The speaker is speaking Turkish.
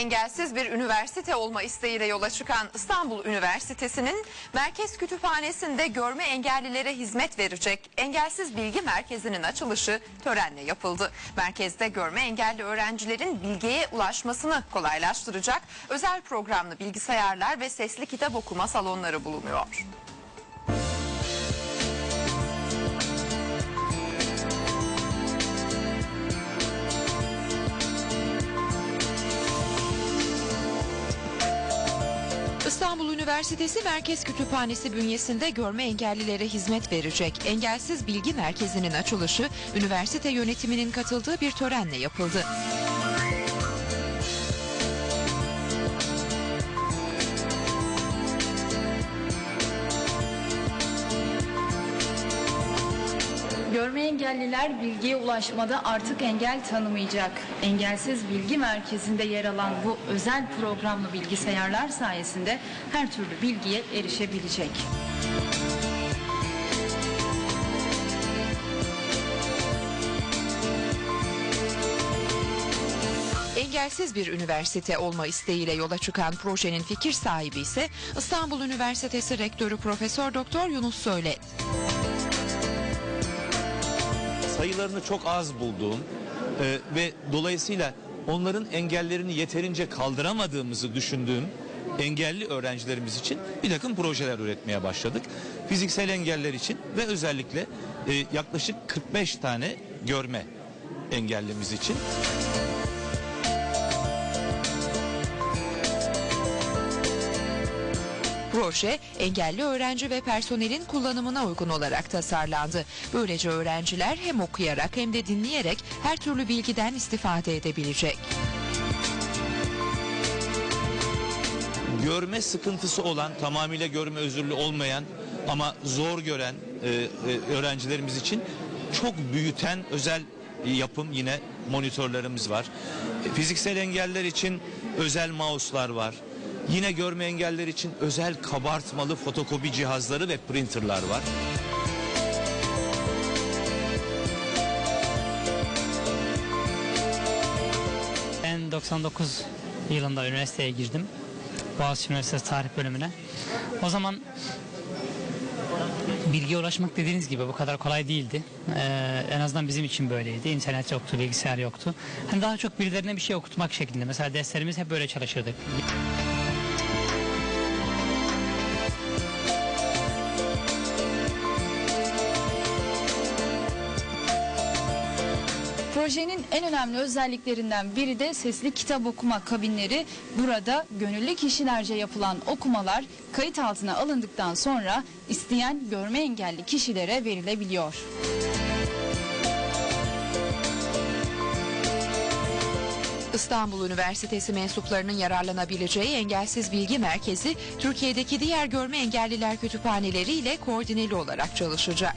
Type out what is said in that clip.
Engelsiz bir üniversite olma isteğiyle yola çıkan İstanbul Üniversitesi'nin Merkez Kütüphanesi'nde görme engellilere hizmet verecek Engelsiz Bilgi Merkezi'nin açılışı törenle yapıldı. Merkezde görme engelli öğrencilerin bilgiye ulaşmasını kolaylaştıracak özel programlı bilgisayarlar ve sesli kitap okuma salonları bulunuyor. İstanbul Üniversitesi Merkez Kütüphanesi bünyesinde görme engellilere hizmet verecek Engelsiz Bilgi Merkezi'nin açılışı üniversite yönetiminin katıldığı bir törenle yapıldı. Görme engelliler bilgiye ulaşmada artık engel tanımayacak. Engelsiz Bilgi Merkezi'nde yer alan bu özel programlı bilgisayarlar sayesinde her türlü bilgiye erişebilecek. Engelsiz bir üniversite olma isteğiyle yola çıkan projenin fikir sahibi ise İstanbul Üniversitesi Rektörü Profesör Doktor Yunus Söylet. Sayılarını çok az bulduğum e, ve dolayısıyla onların engellerini yeterince kaldıramadığımızı düşündüğüm engelli öğrencilerimiz için bir takım projeler üretmeye başladık. Fiziksel engeller için ve özellikle e, yaklaşık 45 tane görme engellimiz için. Proje engelli öğrenci ve personelin kullanımına uygun olarak tasarlandı. Böylece öğrenciler hem okuyarak hem de dinleyerek her türlü bilgiden istifade edebilecek. görme sıkıntısı olan, tamamıyla görme özürlü olmayan ama zor gören e, e, öğrencilerimiz için çok büyüten özel yapım yine monitörlerimiz var. Fiziksel engeller için özel mouse'lar var. Yine görme engeller için özel kabartmalı fotokopi cihazları ve printerlar var. Ben 99 yılında üniversiteye girdim. Boğaziçi Üniversitesi Tarih Bölümüne. O zaman bilgiye ulaşmak dediğiniz gibi bu kadar kolay değildi. Ee, en azından bizim için böyleydi. İnternet yoktu, bilgisayar yoktu. Hani daha çok birilerine bir şey okutmak şeklinde. Mesela derslerimiz hep böyle çalışırdık. Projenin en önemli özelliklerinden biri de sesli kitap okuma kabinleri. Burada gönüllü kişilerce yapılan okumalar kayıt altına alındıktan sonra isteyen görme engelli kişilere verilebiliyor. İstanbul Üniversitesi mensuplarının yararlanabileceği Engelsiz Bilgi Merkezi, Türkiye'deki diğer görme engelliler kütüphaneleriyle koordineli olarak çalışacak.